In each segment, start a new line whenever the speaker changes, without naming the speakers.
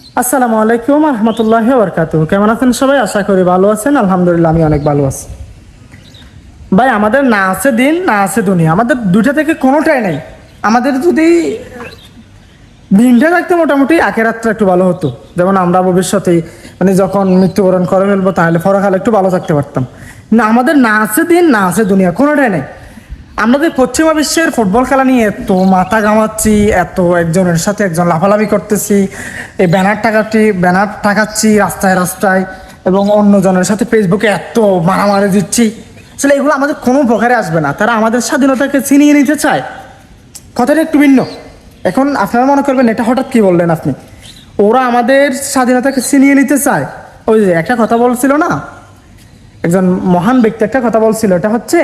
আসসালামু আলাইকুম রহমতুল্লাহ বরকাতু কেমন আছেন সবাই? আশা করি ভালো আছেন। আলহামদুলিল্লাহ, আমি অনেক ভালো আছি। ভাই, আমাদের না আছে দিন, না আছে দুনিয়া। আমাদের দুইটা থেকে কোনোটাই নেই। আমাদের যদি দিনটা থাকতে মোটামুটি আখের রাত্রে একটু ভালো হতো। যেমন আমরা ভবিষ্যতে মানে যখন মৃত্যুবরণ করে ফেলব, তাহলে পরকালে একটু ভালো থাকতে পারতাম। না, আমাদের না আছে দিন, না আছে দুনিয়া, কোনোটাই নেই। আমরা যে পশ্চিমা বিশ্বের ফুটবল খেলা নিয়ে এত মাথা ঘামাচ্ছি, এত একজনের সাথে একজন লাফালাফি করতেছি, এই ব্যানার টাকাটি, ব্যানার টাকাচ্ছি রাস্তায় রাস্তায় এবং অন্যজনের সাথে ফেসবুকে এত মারামারি দিচ্ছি। আসলে এগুলো আমাদের কোনো প্রকারে আসবে না। তারা আমাদের স্বাধীনতাকে ছিনিয়ে নিতে চায়। কথাটা একটু ভিন্ন। এখন আপনারা মনে করবেন, এটা হঠাৎ কি বললেন আপনি? ওরা আমাদের স্বাধীনতাকে ছিনিয়ে নিতে চায়। ওই যে একটা কথা বলছিল না? একজন মহান ব্যক্তি একটা কথা বলছিল। এটা হচ্ছে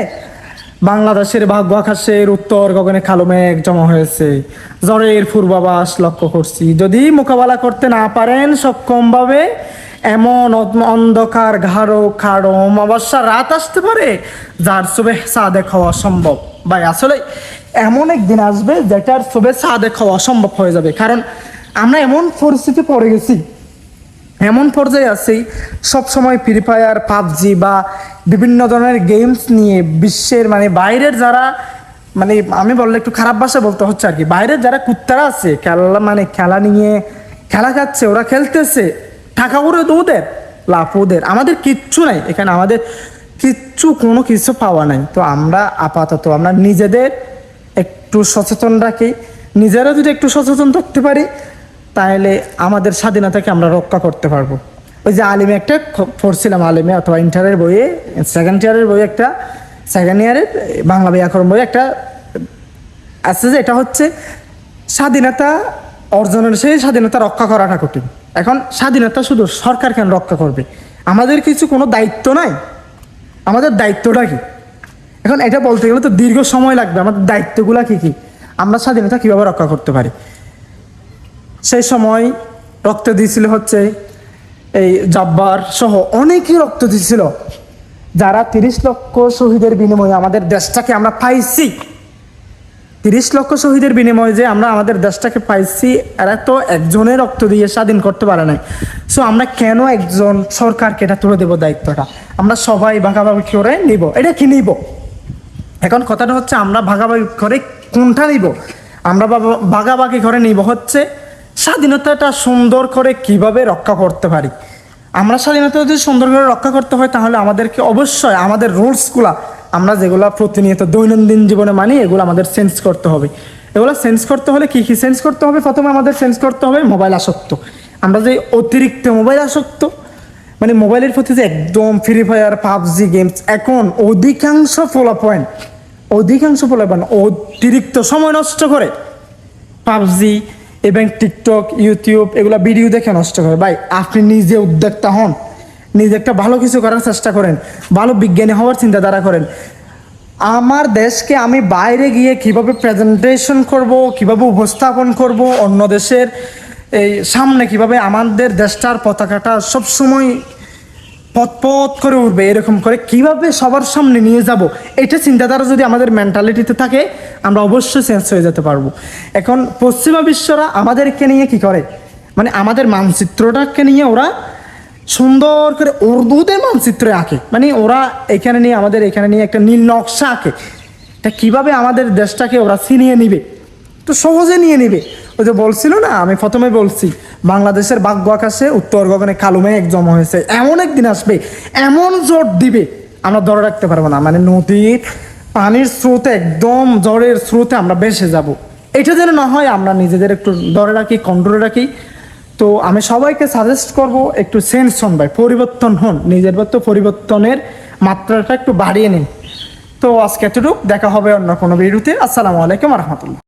বাংলাদেশের ভাগ্য আকাশের উত্তর গগনে কালো মেঘ জমা হয়েছে। জ্বরের পূর্বাভাস লক্ষ্য করছি। যদি মোকাবেলা করতে না পারেন, সক্ষমভাবে এমন অন্ধকার ঘাড়ো খাড়ো, অমাবস্যা রাত আসতে পারে, যার শুভে সাদে খাওয়া সম্ভব। ভাই, আসলে এমন একদিন আসবে যেটার শুভে সাদে খাওয়া সম্ভব হয়ে যাবে। কারণ আমরা এমন পরিস্থিতি পড়ে গেছি এমন পর্যায়ে আছি, সব সময় ফ্রি ফায়ার পাবজি বা বিভিন্ন ধরনের গেমস নিয়ে বিশ্বের মানে বাইরের যারা মানে আমি বললে একটু খারাপ ভাষা বলতে হচ্ছে আর কি, বাইরের যারা কুত্তারা আছে, খেলা মানে খেলা নিয়ে খেলা খাচ্ছে, ওরা খেলতেছে, টাকা করে তো ওদের, লাভ ওদের, আমাদের কিচ্ছু নাই, এখানে আমাদের কিচ্ছু কোনো কিছু পাওয়া নাই, তো আমরা আপাতত আমরা নিজেদের একটু সচেতন রাখি, নিজেরা যদি একটু সচেতন থাকতে পারি তাহলে আমাদের স্বাধীনতাকে আমরা রক্ষা করতে পারব। ওই যে আলিমে একটা পড়ছিলাম আলিমে অথবা ইন্টারের বইয়ে, সেকেন্ড ইয়ারের বই একটা, সেকেন্ড ইয়ারের বাংলা ব্যাকরণ বই একটা, আছে যে এটা হচ্ছে স্বাধীনতা অর্জনের সেই স্বাধীনতা রক্ষা করাটা কঠিন। এখন স্বাধীনতা শুধু সরকার কেন রক্ষা করবে? আমাদের কিছু কোনো দায়িত্ব নাই। আমাদের দায়িত্বটা কি? এখন এটা বলতে গেলে তো দীর্ঘ সময় লাগবে। আমাদের দায়িত্বগুলো কি কি? আমরা স্বাধীনতা কীভাবে রক্ষা করতে পারি? সেই সময় রক্ত দিয়েছিল হচ্ছে এই জব্বার সহ অনেকেই রক্ত দিয়েছিল। যারা তিরিশ লক্ষ শহীদের বিনিময়ে আমাদের দেশটাকে আমরা পাইছি। তিরিশ লক্ষ শহীদের বিনিময়ে যে আমরা আমাদের দেশটাকে পাইছি, এরা তো একজনের রক্ত দিয়ে স্বাধীন করতে পারে নাই। সো আমরা কেন একজন সরকারকে এটা তুলে দেবো দায়িত্বটা? আমরা সবাই ভাগাভাগি করে নিব। এটা কি নিব? এখন কথাটা হচ্ছে, আমরা ভাগাভাগি করে কোনটা নিব? আমরা ভাগাভাগি করে নিব হচ্ছে স্বাধীনতাটা সুন্দর করে কীভাবে রক্ষা করতে পারি? আমরা স্বাধীনতা যদি সুন্দর করে রক্ষা করতে হয়, তাহলে আমাদেরকে অবশ্যই আমাদের রুলসগুলা আমরা যেগুলো প্রতিনিয়ত দৈনন্দিন জীবনে মানি, এগুলো আমাদের চেঞ্জ করতে হবে। এগুলো চেঞ্জ করতে হলে কি কি চেঞ্জ করতে হবে? প্রথমে আমাদের চেঞ্জ করতে হবে মোবাইল আসক্ত। আমরা যে অতিরিক্ত মোবাইল আসক্ত মানে মোবাইলের প্রতি যে একদম ফ্রি ফায়ার পাবজি গেমস এখন অধিকাংশ ফলো পয়েন্ট অধিকাংশ ফলো পয়েন্ট অতিরিক্ত সময় নষ্ট করে পাবজি এবং টিকটক, ইউটিউব, এগুলো ভিডিও দেখে নষ্ট করে। ভাই, আপনি নিজে উদ্যোক্তা হন। নিজে একটা ভালো কিছু করার চেষ্টা করেন। ভালো বিজ্ঞানী হওয়ার চিন্তাধারা করেন। আমার দেশকে আমি বাইরে গিয়ে কীভাবে প্রেজেন্টেশন করব, কীভাবে উপস্থাপন করব, অন্য দেশের এই সামনে কীভাবে আমাদের দেশটার পতাকাটা সবসময় পথ করে উঠবে, এরকম করে কীভাবে সবার সামনে নিয়ে যাব, এটা চিন্তাধারা যদি আমাদের মেন্টালিটিতে থাকে, আমরা অবশ্যই চেঞ্জ হয়ে যেতে পারব। এখন পশ্চিমা বিশ্বরা আমাদেরকে নিয়ে কি করে? মানে আমাদের মানচিত্রটাকে নিয়ে ওরা সুন্দর করে উর্দুদের মানচিত্রে আঁকে। মানে ওরা এখানে নিয়ে, আমাদের এখানে নিয়ে একটা নীল নকশা আঁকে। তা কীভাবে আমাদের দেশটাকে ওরা ছিনিয়ে নিবে? তো সহজে নিয়ে নিবে। ওই যে বলছিল না, আমি প্রথমে বলছি, বাংলাদেশের ভাগ্য আকাশে, উত্তর গগনে কালো মেঘ জমা হয়েছে। এমন একদিন আসবে, এমন জোর দিবে, আমরা ধরে রাখতে পারব না। মানে নদীর পানির স্রোতে, একদম জ্বরের স্রোতে আমরা বেসে যাব। এটা যেন না হয়, আমরা নিজেদের একটু ধরে রাখি কন্ট্রোলে রাখি। তো আমি সবাইকে সাজেস্ট করব, একটু সেন্স হন ভাই, পরিবর্তন হন। নিজের তো পরিবর্তনের মাত্রাটা একটু বাড়িয়ে নিন। তো আজকে এতটুকু, দেখা হবে অন্য কোনো ভিডিওতে। আসসালামু আলাইকুম রহমতুল্লাহ।